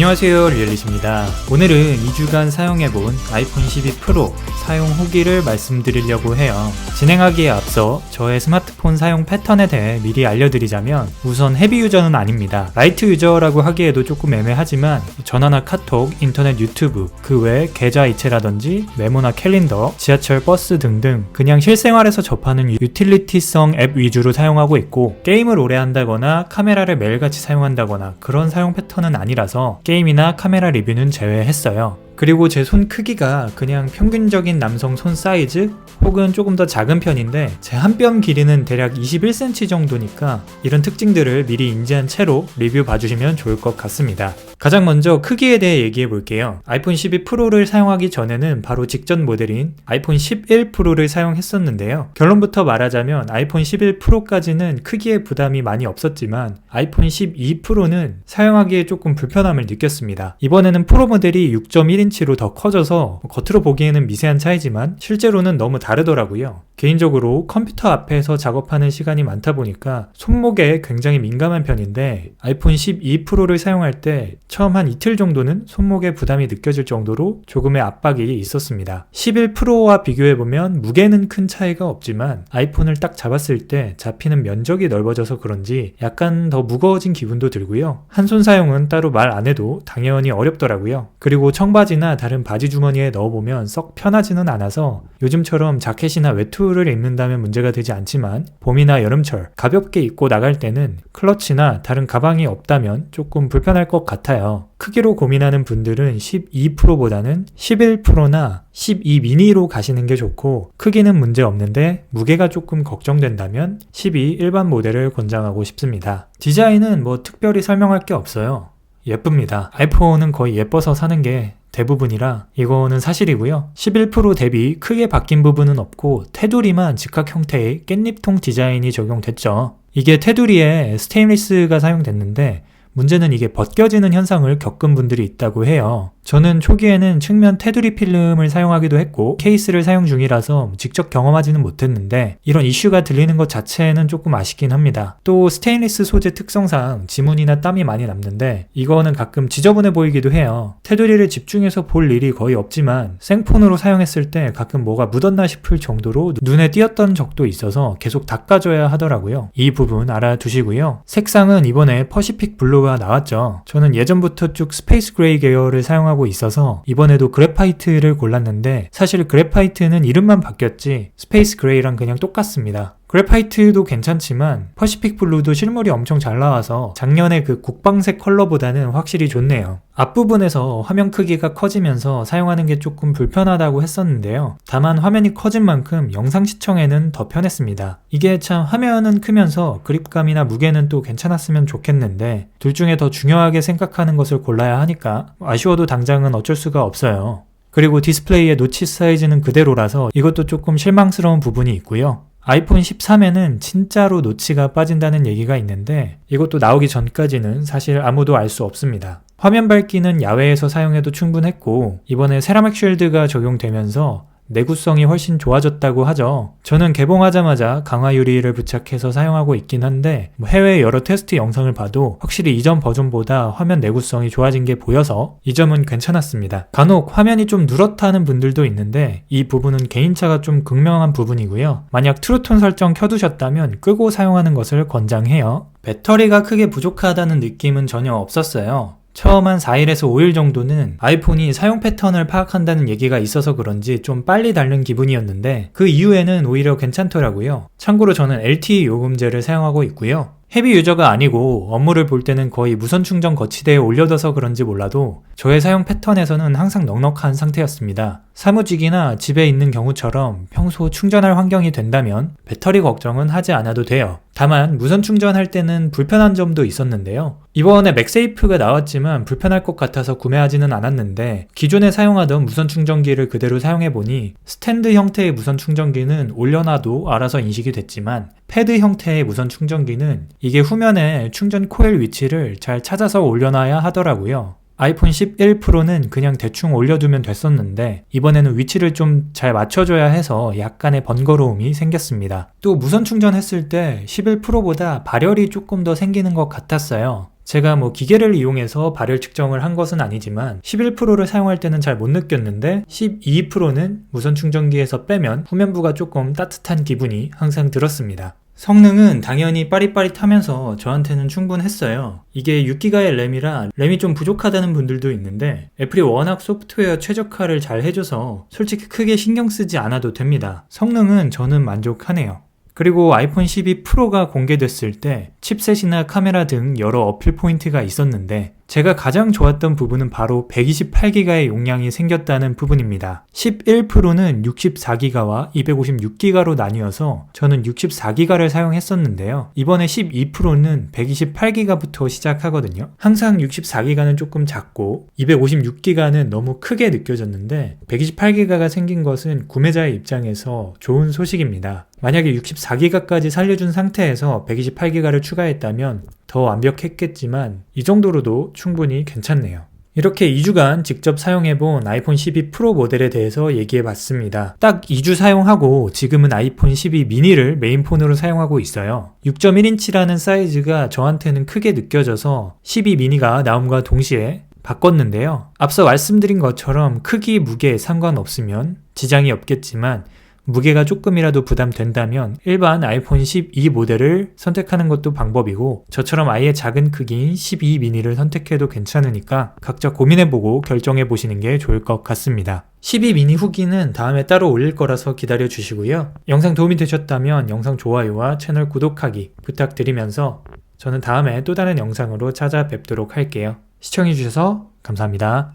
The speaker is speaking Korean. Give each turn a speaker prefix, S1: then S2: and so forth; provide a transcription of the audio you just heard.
S1: 안녕하세요 리얼리십니다. 오늘은 2주간 사용해본 아이폰 12 프로 사용 후기를 말씀드리려고 해요. 진행하기에 앞서 저의 스마트폰 사용 패턴에 대해 미리 알려드리자면 우선 헤비 유저는 아닙니다. 라이트 유저라고 하기에도 조금 애매하지만 전화나 카톡, 인터넷 유튜브 그 외 계좌 이체라든지 메모나 캘린더, 지하철 버스 등등 그냥 실생활에서 접하는 유틸리티성 앱 위주로 사용하고 있고 게임을 오래 한다거나 카메라를 매일같이 사용한다거나 그런 사용 패턴은 아니라서 게임이나 카메라 리뷰는 제외했어요. 그리고 제 손 크기가 그냥 평균적인 남성 손 사이즈 혹은 조금 더 작은 편인데 제 한 뼘 길이는 대략 21cm 정도니까 이런 특징들을 미리 인지한 채로 리뷰 봐주시면 좋을 것 같습니다. 가장 먼저 크기에 대해 얘기해 볼게요. 아이폰 12 프로를 사용하기 전에는 바로 직전 모델인 아이폰 11 프로를 사용했었는데요. 결론부터 말하자면 아이폰 11 프로까지는 크기에 부담이 많이 없었지만 아이폰 12 프로는 사용하기에 조금 불편함을 느꼈습니다. 이번에는 프로 모델이 6.1인치 로 더 커져서 겉으로 보기에는 미세한 차이지만 실제로는 너무 다르더라고요. 개인적으로 컴퓨터 앞에서 작업하는 시간이 많다 보니까 손목에 굉장히 민감한 편인데 아이폰 12 프로를 사용할 때 처음 한 이틀 정도는 손목에 부담이 느껴질 정도로 조금의 압박이 있었습니다. 11 프로와 비교해보면 무게는 큰 차이가 없지만 아이폰을 딱 잡았을 때 잡히는 면적이 넓어져서 그런지 약간 더 무거워진 기분도 들고요. 한 손 사용은 따로 말 안 해도 당연히 어렵더라고요. 그리고 청바지 나 다른 바지 주머니에 넣어보면 썩 편하지는 않아서 요즘처럼 자켓이나 외투를 입는다면 문제가 되지 않지만 봄이나 여름철 가볍게 입고 나갈 때는 클러치나 다른 가방이 없다면 조금 불편할 것 같아요. 크기로 고민하는 분들은 12 프로보다는 11 프로나 12 미니로 가시는 게 좋고 크기는 문제 없는데 무게가 조금 걱정된다면 12 일반 모델을 권장하고 싶습니다. 디자인은 뭐 특별히 설명할 게 없어요. 예쁩니다. 아이폰은 거의 예뻐서 사는 게 대부분이라 이거는 사실이고요. 11 프로 대비 크게 바뀐 부분은 없고 테두리만 직각 형태의 깻잎통 디자인이 적용됐죠. 이게 테두리에 스테인리스가 사용됐는데 문제는 이게 벗겨지는 현상을 겪은 분들이 있다고 해요. 저는 초기에는 측면 테두리 필름을 사용하기도 했고 케이스를 사용 중이라서 직접 경험하지는 못했는데 이런 이슈가 들리는 것 자체는 조금 아쉽긴 합니다. 또 스테인리스 소재 특성상 지문이나 땀이 많이 남는데 이거는 가끔 지저분해 보이기도 해요. 테두리를 집중해서 볼 일이 거의 없지만 생폰으로 사용했을 때 가끔 뭐가 묻었나 싶을 정도로 눈에 띄었던 적도 있어서 계속 닦아줘야 하더라고요. 이 부분 알아두시고요. 색상은 이번에 퍼시픽 블루 가 나왔죠. 저는 예전부터 쭉 스페이스 그레이 계열을 사용하고 있어서 이번에도 그래파이트를 골랐는데 사실 그래파이트는 이름만 바뀌었지 스페이스 그레이랑 그냥 똑같습니다. 그래파이트도 괜찮지만 퍼시픽 블루도 실물이 엄청 잘 나와서 작년에 그 국방색 컬러보다는 확실히 좋네요. 앞부분에서 화면 크기가 커지면서 사용하는 게 조금 불편하다고 했었는데요. 다만 화면이 커진 만큼 영상 시청에는 더 편했습니다. 이게 참 화면은 크면서 그립감이나 무게는 또 괜찮았으면 좋겠는데 둘 중에 더 중요하게 생각하는 것을 골라야 하니까 아쉬워도 당장은 어쩔 수가 없어요. 그리고 디스플레이의 노치 사이즈는 그대로라서 이것도 조금 실망스러운 부분이 있고요. 아이폰 13에는 진짜로 노치가 빠진다는 얘기가 있는데 이것도 나오기 전까지는 사실 아무도 알 수 없습니다. 화면 밝기는 야외에서 사용해도 충분했고 이번에 세라믹 쉴드가 적용되면서 내구성이 훨씬 좋아졌다고 하죠. 저는 개봉하자마자 강화 유리를 부착해서 사용하고 있긴 한데 뭐 해외 여러 테스트 영상을 봐도 확실히 이전 버전보다 화면 내구성이 좋아진 게 보여서 이 점은 괜찮았습니다. 간혹 화면이 좀 누렇다는 분들도 있는데 이 부분은 개인차가 좀 극명한 부분이고요. 만약 트루톤 설정 켜두셨다면 끄고 사용하는 것을 권장해요. 배터리가 크게 부족하다는 느낌은 전혀 없었어요. 처음 한 4일에서 5일 정도는 아이폰이 사용 패턴을 파악한다는 얘기가 있어서 그런지 좀 빨리 닳는 기분이었는데 그 이후에는 오히려 괜찮더라고요. 참고로 저는 LTE 요금제를 사용하고 있고요. 헤비 유저가 아니고 업무를 볼 때는 거의 무선 충전 거치대에 올려둬서 그런지 몰라도 저의 사용 패턴에서는 항상 넉넉한 상태였습니다. 사무직이나 집에 있는 경우처럼 평소 충전할 환경이 된다면 배터리 걱정은 하지 않아도 돼요. 다만 무선 충전할 때는 불편한 점도 있었는데요. 이번에 맥세이프가 나왔지만 불편할 것 같아서 구매하지는 않았는데 기존에 사용하던 무선 충전기를 그대로 사용해보니 스탠드 형태의 무선 충전기는 올려놔도 알아서 인식이 됐지만 패드 형태의 무선 충전기는 이게 후면에 충전 코일 위치를 잘 찾아서 올려놔야 하더라고요. 아이폰 11 프로는 그냥 대충 올려두면 됐었는데 이번에는 위치를 좀 잘 맞춰줘야 해서 약간의 번거로움이 생겼습니다. 또 무선 충전했을 때 11 프로보다 발열이 조금 더 생기는 것 같았어요. 제가 뭐 기계를 이용해서 발열 측정을 한 것은 아니지만 11%를 사용할 때는 잘 못 느꼈는데 12%는 무선 충전기에서 빼면 후면부가 조금 따뜻한 기분이 항상 들었습니다. 성능은 당연히 빠릿빠릿하면서 저한테는 충분했어요. 이게 6기가의 램이라 램이 좀 부족하다는 분들도 있는데 애플이 워낙 소프트웨어 최적화를 잘 해줘서 솔직히 크게 신경 쓰지 않아도 됩니다. 성능은 저는 만족하네요. 그리고 아이폰 12 프로가 공개됐을 때 칩셋이나 카메라 등 여러 어필 포인트가 있었는데 제가 가장 좋았던 부분은 바로 128기가의 용량이 생겼다는 부분입니다. 11 프로는 64기가와 256기가로 나뉘어서 저는 64기가를 사용했었는데요. 이번에 12 프로는 128기가부터 시작하거든요. 항상 64기가는 조금 작고 256기가는 너무 크게 느껴졌는데 128기가가 생긴 것은 구매자의 입장에서 좋은 소식입니다. 만약에 64기가까지 살려준 상태에서 128기가를 추가했다면 더 완벽했겠지만 이 정도로도 충분히 괜찮네요. 이렇게 2주간 직접 사용해본 아이폰 12 프로 모델에 대해서 얘기해봤습니다. 딱 2주 사용하고 지금은 아이폰 12 미니를 메인폰으로 사용하고 있어요. 6.1인치라는 사이즈가 저한테는 크게 느껴져서 12 미니가 나옴과 동시에 바꿨는데요. 앞서 말씀드린 것처럼 크기, 무게 상관없으면 지장이 없겠지만 무게가 조금이라도 부담된다면 일반 아이폰 12 모델을 선택하는 것도 방법이고 저처럼 아예 작은 크기인 12 미니를 선택해도 괜찮으니까 각자 고민해보고 결정해보시는 게 좋을 것 같습니다. 12 미니 후기는 다음에 따로 올릴 거라서 기다려 주시고요. 영상 도움이 되셨다면 영상 좋아요와 채널 구독하기 부탁드리면서 저는 다음에 또 다른 영상으로 찾아뵙도록 할게요. 시청해주셔서 감사합니다.